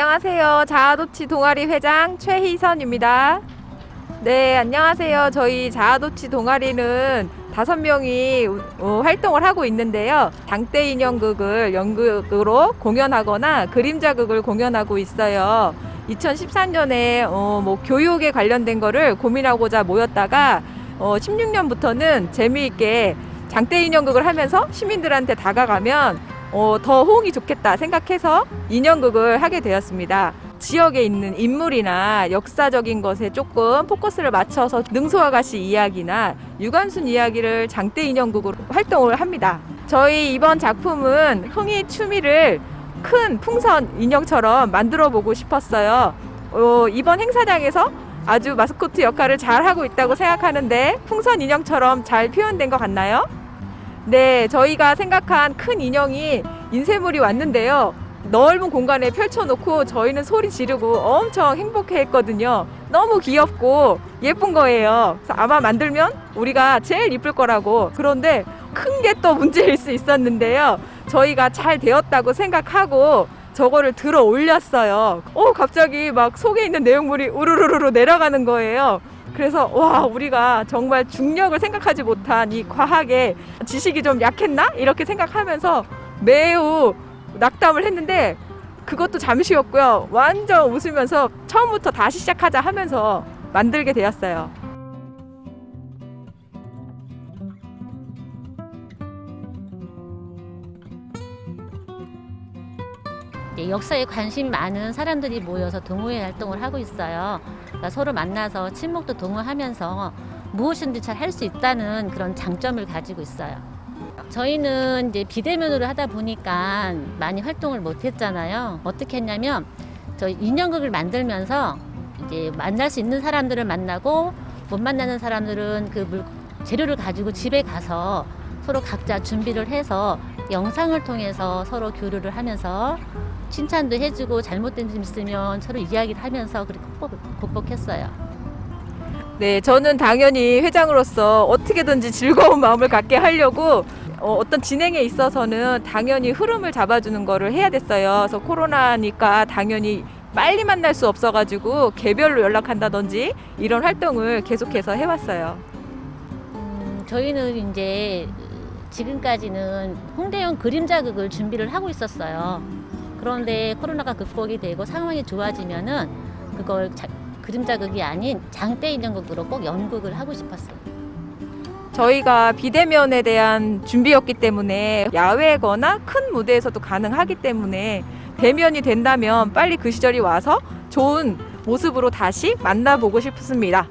안녕하세요. 자아도치 동아리 회장 최희선입니다. 네, 안녕하세요. 저희 자아도치 동아리는 다섯 명이 어, 활동을 하고 있는데요. 장대 인형극을 연극으로 공연하거나 그림자극을 공연하고 있어요. 2014년에 어, 뭐 교육에 관련된 거를 고민하고자 모였다가 어, 16년부터는 재미있게 장대 인형극을 하면서 시민들한테 다가가면 어, 더 호응이 좋겠다 생각해서 인형극을 하게 되었습니다. 지역에 있는 인물이나 역사적인 것에 조금 포커스를 맞춰서 능소아가씨 이야기나 유관순 이야기를 장대 인형극으로 활동을 합니다. 저희 이번 작품은 흥이 추미를 큰 풍선 인형처럼 만들어 보고 싶었어요. 어, 이번 행사장에서 아주 마스코트 역할을 잘 하고 있다고 생각하는데 풍선 인형처럼 잘 표현된 것 같나요? 네, 저희가 생각한 큰 인형이 인쇄물이 왔는데요. 넓은 공간에 펼쳐놓고 저희는 소리 지르고 엄청 행복해 했거든요. 너무 귀엽고 예쁜 거예요. 그래서 아마 만들면 우리가 제일 이쁠 거라고. 그런데 큰 게 또 문제일 수 있었는데요. 저희가 잘 되었다고 생각하고 저거를 들어 올렸어요. 어, 갑자기 막 속에 있는 내용물이 우르르르 내려가는 거예요. 그래서 와 우리가 정말 중력을 생각하지 못한 이 과학의 지식이 좀 약했나 이렇게 생각하면서 매우 낙담을 했는데 그것도 잠시였고요 완전 웃으면서 처음부터 다시 시작하자 하면서 만들게 되었어요. 역사에 관심 많은 사람들이 모여서 동호회 활동을 하고 있어요. 그러니까 서로 만나서 친목도 동호하면서 무엇이든지 잘 할 수 있다는 그런 장점을 가지고 있어요. 저희는 이제 비대면으로 하다 보니까 많이 활동을 못 했잖아요. 어떻게 했냐면 저희 인형극을 만들면서 이제 만날 수 있는 사람들을 만나고 못 만나는 사람들은 그 물, 재료를 가지고 집에 가서 서로 각자 준비를 해서 영상을 통해서 서로 교류를 하면서 칭찬도 해주고 잘못된 점 있으면 서로 이야기를 하면서 그렇게 극복, 극복 했어요. 네, 저는 당연히 회장으로서 어떻게든지 즐거운 마음을 갖게 하려고 어, 어떤 진행에 있어서는 당연히 흐름을 잡아주는 거를 해야 됐어요. 그래서 코로나니까 당연히 빨리 만날 수 없어가지고 개별로 연락한다든지 이런 활동을 계속해서 해왔어요. 음, 저희는 이제 지금까지는 홍대형 그림자극을 준비를 하고 있었어요. 그런데 코로나가 극복이 되고 상황이 좋아지면은 그걸 자- 그림 자극이 아닌 장대 인형극으로 꼭 연극을 하고 싶었어요. 저희가 비대면에 대한 준비였기 때문에 야외거나 큰 무대에서도 가능하기 때문에 대면이 된다면 빨리 그 시절이 와서 좋은 모습으로 다시 만나보고 싶습니다.